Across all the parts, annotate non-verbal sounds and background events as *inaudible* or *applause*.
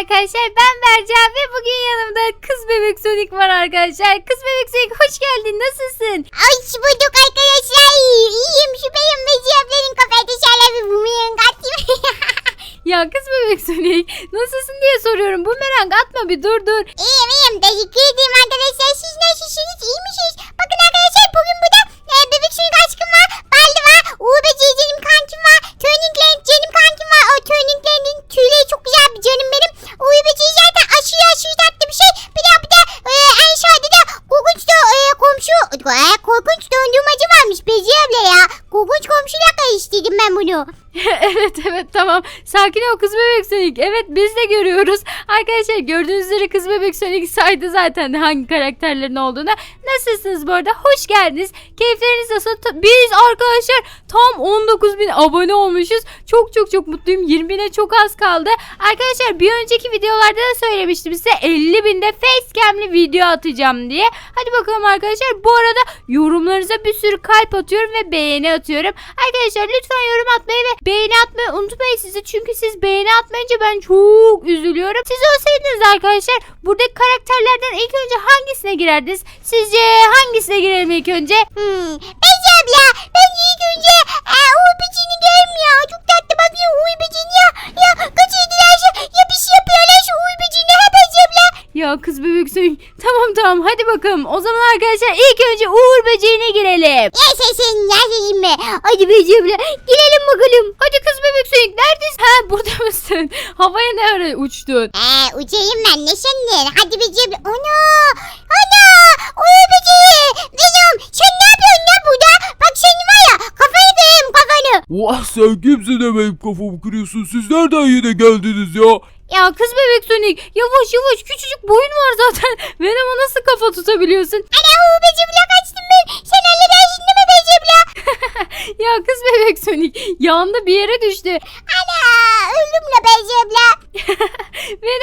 arkadaşlar ben Berca ve bugün yanımda kız bebek Sonic var arkadaşlar. Kız bebek Sonic hoş geldin nasılsın? Ay bulduk arkadaşlar. İyiyim şüpheyim ve cevapların kafayda şeyler bir bumerang atayım. *laughs* Ya kız bebek Sonic nasılsın diye soruyorum. Bu merak atma bir dur dur. iyiyim iyiyim. Teşekkür ederim arkadaşlar. Siz nasılsınız? İyi misiniz? Bakın arkadaşlar bugün burada e, bebek suyu aşkım var. Baldi var. Uğur Böceği canım kankim var. Turning Land canım kankim var. O Turning Land'in tüyleri çok güzel bir canım benim. Uğur Böceği zaten aşırı aşırı tatlı bir şey. Bir de bir de e, en sade de korkunç da e, komşu. E, korkunç dondurmacı varmış Bezi abla ya. Korkunç komşuyla karıştırdım ben bunu. *laughs* evet evet tamam. Sakin ol kız bebek Sonic. Evet biz de görüyoruz. Arkadaşlar gördüğünüz üzere kız bebek Sonic saydı zaten hangi karakterlerin olduğunu. Nasılsınız bu arada? Hoş geldiniz. Keyifleriniz nasıl? Biz arkadaşlar tam 19 bin abone olmuşuz. Çok çok çok mutluyum. 20 bine çok az kaldı. Arkadaşlar bir önceki videolarda da söylemiştim size 50 binde facecam'li video atacağım diye. Hadi bakalım arkadaşlar. Bu arada yorumlarınıza bir sürü kalp atıyorum ve beğeni atıyorum. Arkadaşlar lütfen yorum atmayı ve beğeni atmayı unutmayın sizi. Çünkü siz beğeni atmayınca ben çok üzülüyorum. Siz olsaydınız arkadaşlar buradaki karakterlerden ilk önce hangisine girerdiniz? Sizce hangisine girelim ilk önce? Hmm. Bezi abla ben ilk önce e, Uğur görüm ya. Çok tatlı bakıyor Uğur Böceği'ni ya. Ya kaçırdılar ya bir şey yapıyorlar şu Uğur Böceği'ne ha Bezi abla. Ya kız bebek suyu. Tamam tamam hadi bakalım. O zaman arkadaşlar ilk önce Uğur böceğine girelim. Yaşasın yaşasın be. Hadi abla girelim bakalım. Hadi kız bebek suyu neredesin? Ha burada mısın? *laughs* Havaya ne ara uçtun? Ee, uçayım ben ne sandın? Hadi abla. Ana! Ana! Uğur Böceği! Benim sen ne yapıyorsun ya burada? Bak senin var ya kafanı kırayım kafanı. Vah sen kimsin de kafamı kırıyorsun? Siz nereden yine geldiniz ya? Ya kız bebek Sonic yavaş yavaş küçücük boyun var zaten. *laughs* Venom'a nasıl kafa tutabiliyorsun? Ana abla kaçtım ben. Sen halledersin değil mi Bezi abla? *laughs* Ya kız bebek Sonic yanında bir yere düştü. Ana! Öldüm la Bezi abla.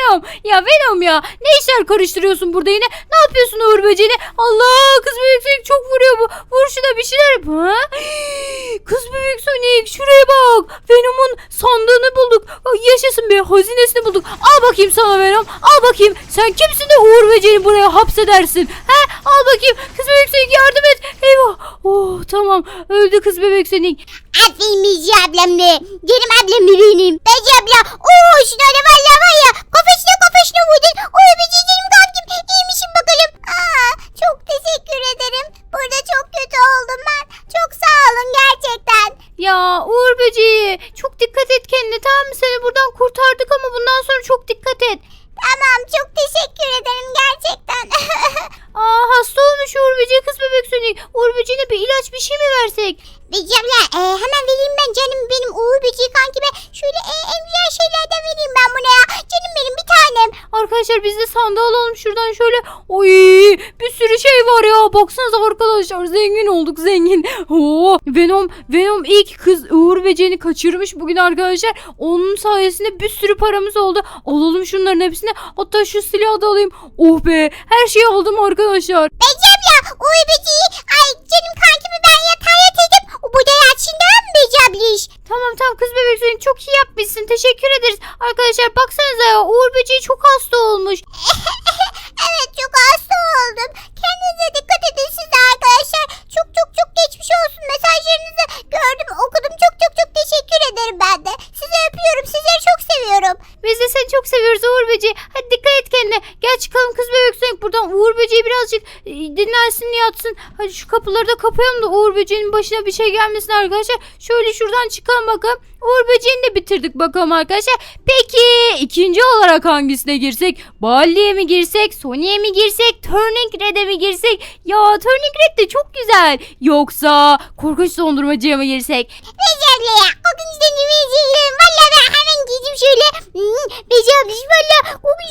Venom. Ya Venom ya. Ne işler karıştırıyorsun burada yine? Ne yapıyorsun Uğur böceğine? Allah kız bebek Sonic çok vuruyor bu. Vur şuna bir şeyler ha? *gasps* kız bebek Sonic şuraya bak. Venom'un sandığını bulduk. Yaşasın be hazinesini bulduk. Al bakayım sana Venom. Al bakayım. Sen kimsin de Uğur böceğini buraya hapsedersin? He al bakayım. Kız bebek Sonic yardım et. Eyvah. Oh tamam. Öldü kız bebek Sonic. Aferin Bezi ablam be. Canım ablam benim. Bezi abla. Oo şuna Sandığı alalım şuradan şöyle. Oy bir sürü şey var ya. Baksanıza arkadaşlar zengin olduk zengin. Oo, Venom Venom ilk kız Uğur böceğini kaçırmış bugün arkadaşlar. Onun sayesinde bir sürü paramız oldu. Alalım şunların hepsini. Hatta şu silahı da alayım. Oh be her şeyi aldım arkadaşlar. Bezi abla Uğur Bezi'yi ay canım kankimi ben. O bu da mi Bezi abliş? Tamam tamam kız bebek çok iyi yapmışsın. Teşekkür ederiz. Arkadaşlar baksanıza ya Uğur böceği çok hasta olmuş. *laughs* evet çok hasta oldum. Kendinize dikkat edin siz arkadaşlar. Çok çok çok geçmiş olsun. Mesajlarınızı gördüm okudum. Çok çok çok teşekkür ederim ben de. Sizi öpüyorum. Sizleri çok seviyorum. Biz de seni çok seviyoruz Uğur Böceği. Hadi dikkat et kendine. Gel çıkalım. Buradan Uğur Böceği birazcık e, dinlensin yatsın. Hadi şu kapıları da kapayalım da Uğur Böceği'nin başına bir şey gelmesin arkadaşlar. Şöyle şuradan çıkalım bakalım. Uğur Böceği'ni de bitirdik bakalım arkadaşlar. Peki ikinci olarak hangisine girsek? Balli'ye mi girsek? Sony'e mi girsek? Turning Red'e mi girsek? Ya Turning Red de çok güzel. Yoksa korkunç dondurmacıya mı girsek? Abla ya. O gün işte yemeği Valla ben hemen gideyim şöyle. Hmm, Bezi abliş valla o gün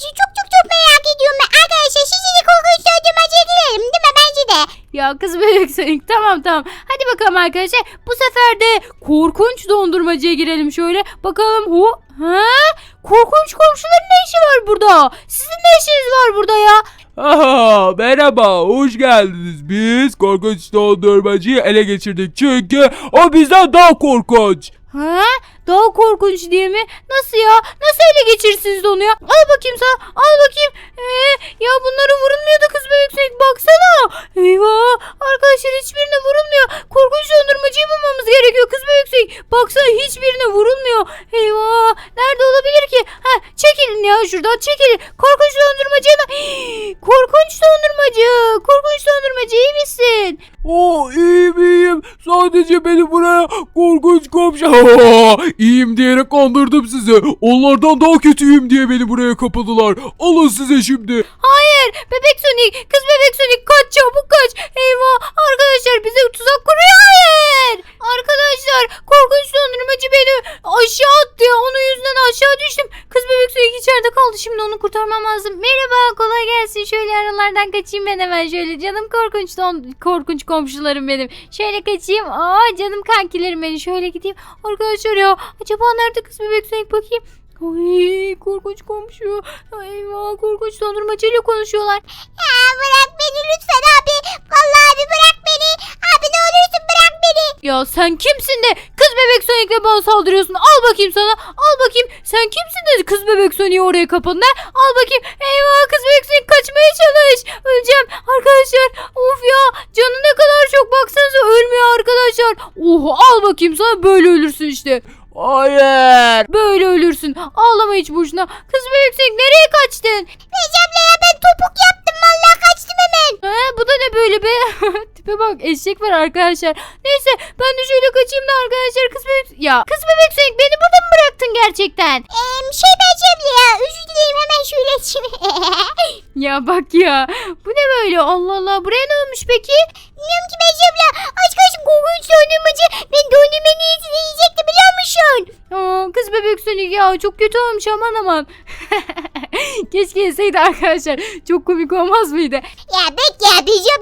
çok çok çok merak ediyorum ben. Arkadaşlar sizi de korkunç dondurmacıya girelim değil mi? Bence de. Ya kız bebek Sonic tamam tamam. Hadi bakalım arkadaşlar. Bu sefer de korkunç dondurmacıya girelim şöyle. Bakalım hu ha? Korkunç komşuların ne işi var burada? Sizin ne işiniz var burada ya? Aha, merhaba, hoş geldiniz. Biz korkunç dondurmacıyı ele geçirdik çünkü o bizden daha korkunç. Ha? daha korkunç diye mi? Nasıl ya? Nasıl ele geçirsiniz onu ya? Al bakayım sana. Al bakayım. Ee, ya bunlara vurulmuyordu kız bebek Sonic. Baksana. Eyvah. Arkadaşlar hiçbirine vurulmuyor. Korkunç dondurmacıyı bulmamız gerekiyor kız bebek Sonic. Baksana hiçbirine vurulmuyor. Eyvah. Nerede olabilir ki? Ha, çekilin ya şuradan çekilin. Korkunç dondurmacıyla. *gasps* Korkunç dondurmacı. Korkunç dondurmacı iyi misin? Aa iyiyim iyiyim. Sadece beni buraya korkunç komşu. *laughs* iyiyim diyerek kandırdım sizi. Onlardan daha kötüyüm diye beni buraya kapadılar. Alın size şimdi. Hayır bebek Sonic kız bebek Sonic kaç çabuk kaç. Eyvah arkadaşlar bize tuzak kuruyor hayır. Arkadaşlar korkunç dondurmacı beni aşağı attı ya onun yüzünden aşağı düştüm. Kız bebek Sonic içeride kaldı şimdi onu kurtarmam lazım. Merhaba kolay gelsin şöyle aralardan kaçayım ben hemen şöyle canım korkunç don korkunç komşularım benim. Şöyle kaçayım aa canım kankilerim benim şöyle gideyim. Arkadaşlar ya acaba nerede kız bebek Sonic bakayım. Ay korkunç komşu. Eyvah korkunç dondurmacıyla konuşuyorlar. Ya bırak beni lütfen abi. Vallahi abi bırak Ya sen kimsin de kız bebek Sonic'le bana saldırıyorsun? Al bakayım sana. Al bakayım. Sen kimsin de kız bebek Sonic'i oraya kapadın ha? Al bakayım. Eyvah kız bebek Sonic kaçmaya çalış. Öleceğim. Arkadaşlar of ya canı ne kadar çok baksanıza ölmüyor arkadaşlar. Oh al bakayım sana böyle ölürsün işte. Hayır. Böyle ölürsün. Ağlama hiç boşuna. Kız bebek Sonic nereye kaçtın? Recep ya ben topuk yaptım. Kaçtım hemen. He, bu da ne böyle be? *laughs* Tipe bak eşek var arkadaşlar. Neyse ben de şöyle kaçayım da arkadaşlar kız bebek... Ya kız bebek Sonic beni burada mı bıraktın gerçekten? Eee şey Recep ya özür dileyim hemen şöyle açayım. *laughs* Ya bak ya. Bu ne böyle? Allah Allah. Buraya ne olmuş peki? Bilmiyorum ki Recep ya. Aç kaçım korkunç dondurmacı. Ben dondurma niyetini yiyecekti biliyor musun? Aa, kız bebek Sonic ya. Çok kötü olmuş aman aman. *laughs* Keşke yeseydi arkadaşlar. Çok komik olmaz mıydı? Ya bek ya Recep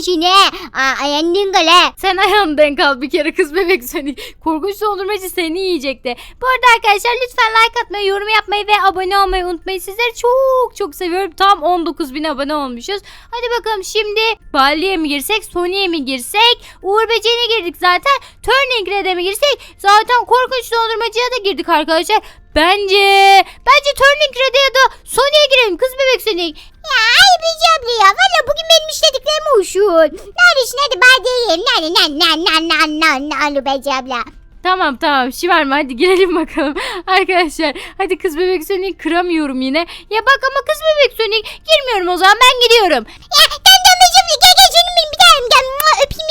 işini? Aa ayandın gale. Sen ayağını denk al bir kere kız bebek Sonic. Korkunç dondurmacı seni yiyecekti. Bu arada arkadaşlar lütfen like atmayı, yorum yapmayı ve abone olmayı unutmayın. Sizleri çok çok seviyorum. Tam 19 bin abone olmuşuz. Hadi bakalım şimdi Balli'ye mi girsek, Sony'ye mi girsek? Uğur Böceği'ne girdik zaten. Turning Red'e mi girsek? Zaten korkunç dondurmacıya da girdik arkadaşlar. Bence, bence Turning Red'e ya da Sony'ye girelim kız bebek Sonic. Ya ay Recep ya. Valla bugün benim işlediklerim olsun. Neredesin hadi bari yiyelim. Nane nane nane nane nane nane Recep ya. Tamam tamam şiverme hadi girelim bakalım. *laughs* Arkadaşlar hadi kız bebek Sonic kıramıyorum yine. Ya bak ama kız bebek Sonic girmiyorum o zaman ben gidiyorum. Ya gel gel Recep gel gel canım benim bir tanem gel. Mua, Öpeyim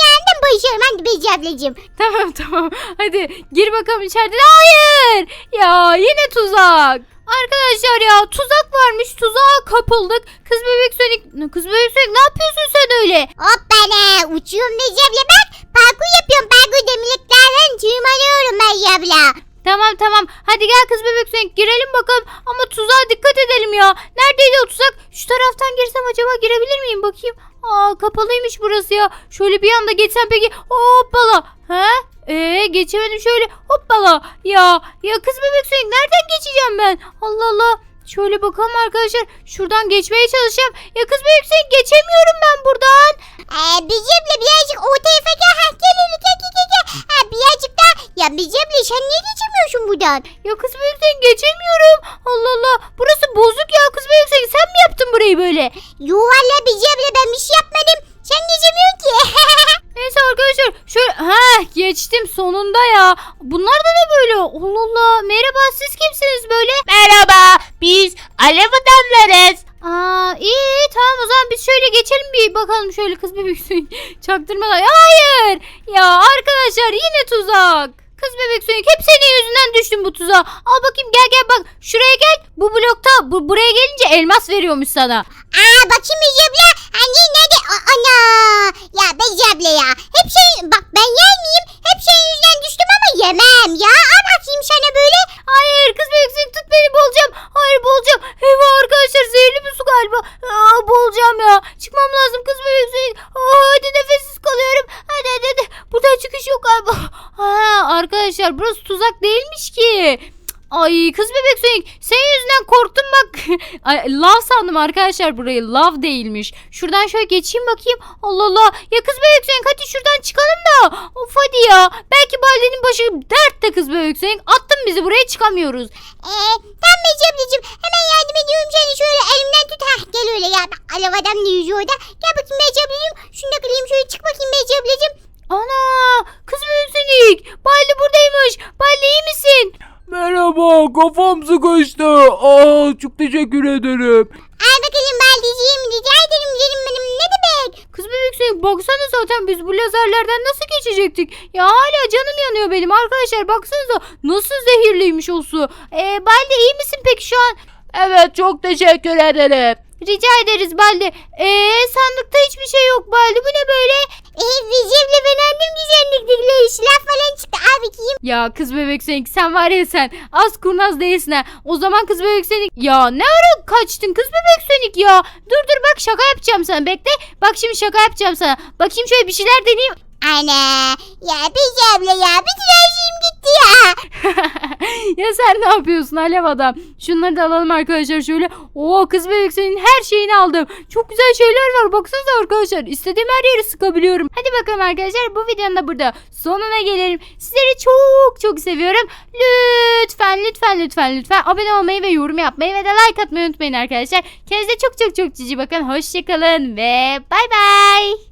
bayışıyorum. Hadi Recep'leciğim. Tamam *laughs* tamam hadi gir bakalım içeride. Hayır ya yine tuzak. Arkadaşlar ya tuzak varmış tuzağa kapıldık. Kız bebek Sonic kız bebek Sonic ne yapıyorsun sen öyle? Hoppana uçuyorum Recep'le bak. Parkur yapıyorum. Parkur demirliklerden tırmanıyorum Recep'le. Tamam tamam hadi gel kız bebek Sonic girelim bakalım ama tuzağa dikkat edelim ya. Neredeydi o tuzak? Şu taraftan girsem acaba girebilir miyim bakayım. Aa kapalıymış burası ya. Şöyle bir anda geçsem peki. Hoppala. He? Ee geçemedim şöyle. Hoppala. Ya ya kız bebek Sonic nereden geçeceğim ben? Allah Allah. Şöyle bakalım arkadaşlar. Şuradan geçmeye çalışacağım. Ya kız bebek Sonic geçemiyorum ben buradan. Ee, Recep'le birazcık o tarafa gel. Gel gel gel gel gel. Ha, birazcık. Ya Recep'le sen niye geçemiyorsun buradan? Ya kız Sonic geçemiyorum. Allah Allah. Burası bozuk ya kız Sonic. Sen mi yaptın burayı böyle? Yo valla Recep'le ben bir şey yapmadım. Sen geçemiyorsun ki. *laughs* Neyse arkadaşlar şöyle ha geçtim sonunda ya. Bunlar da ne böyle? Allah Allah. Merhaba siz kimsiniz böyle? Merhaba, biz alev adamlarız. Aa iyi tamam o zaman biz şöyle geçelim bir bakalım şöyle kız bebek *laughs* çaktırmadan. Hayır ya arkadaşlar yine tuzak. Kız bebek suyu hep senin yüzünden düştüm bu tuzağa. Al bakayım gel gel bak şuraya gel. Bu blokta bu, buraya gelince elmas veriyormuş sana. Aa bakayım Recep'le. Anne nerede? A- ana. Ya Recep'le ya. Hep şey bak ben yer miyim? Hep senin yüzünden düştüm ama yemem ya. Al bakayım sana böyle. Hayır kız bebek suyu tut beni boğulacağım. Hayır boğulacağım. Eyvah arkadaşlar zehirli bir su galiba. Aa, boğulacağım ya. Çıkmam lazım kız bebek suyu. Aa, hadi nefessiz kalıyorum. Hadi hadi hadi. Buradan çıkış yok galiba. Ha, arkadaşlar burası tuzak değilmiş ki. Ay kız bebek Sonic senin yüzünden korktum bak. *laughs* Ay, lav sandım arkadaşlar burayı. Lav değilmiş. Şuradan şöyle geçeyim bakayım. Allah Allah. Ya kız bebek Sonic hadi şuradan çıkalım da. Of hadi ya. Belki Baldi'nin başı dertte kız bebek Sonic. Attın bizi buraya çıkamıyoruz. Ee, tamam Beci ablacığım hemen yardım ediyorum seni şöyle elimden tut. Hah gel öyle ya. Bak alev adam da yüzüyor orada. Gel bakayım Beci ablacığım. Şunu da kırayım şöyle çık bakayım Beci ablacığım. Ana kız Sonic. Baldi buradaymış. Baldi iyi misin? Merhaba kafam sıkıştı. Aa çok teşekkür ederim. Al bakalım baldiciğim rica ederim canım benim ne demek. Kız Sonic baksana zaten biz bu lazerlerden nasıl geçecektik? Ya hala canım yanıyor benim arkadaşlar baksanıza nasıl zehirliymiş o su. Ee, Baldi iyi misin peki şu an? Evet çok teşekkür ederim. Rica ederiz Baldi. Ee, sandıkta hiçbir şey yok Baldi bu ne böyle? Ee, abla ben annem güzellikle silah falan çıktı. Al bakayım. Ya kız bebek Sonic sen var ya sen az kurnaz değilsin ha. O zaman kız bebek Sonic ya ne ara kaçtın kız bebek Sonic ya. Dur dur bak şaka yapacağım sana bekle. Bak şimdi şaka yapacağım sana. Bakayım şöyle bir şeyler deneyeyim. Ana ya Beci abla ya her şeyim gitti ya. *laughs* ya sen ne yapıyorsun Alev adam? Şunları da alalım arkadaşlar şöyle. Oo kız bebek senin her şeyini aldım. Çok güzel şeyler var. Baksanıza arkadaşlar. İstediğim her yeri sıkabiliyorum. Hadi bakalım arkadaşlar bu videonun da burada sonuna gelelim. Sizleri çok çok seviyorum. Lütfen lütfen lütfen lütfen abone olmayı ve yorum yapmayı ve de like atmayı unutmayın arkadaşlar. Kendinize çok çok çok cici bakın. Hoşçakalın ve bay bay.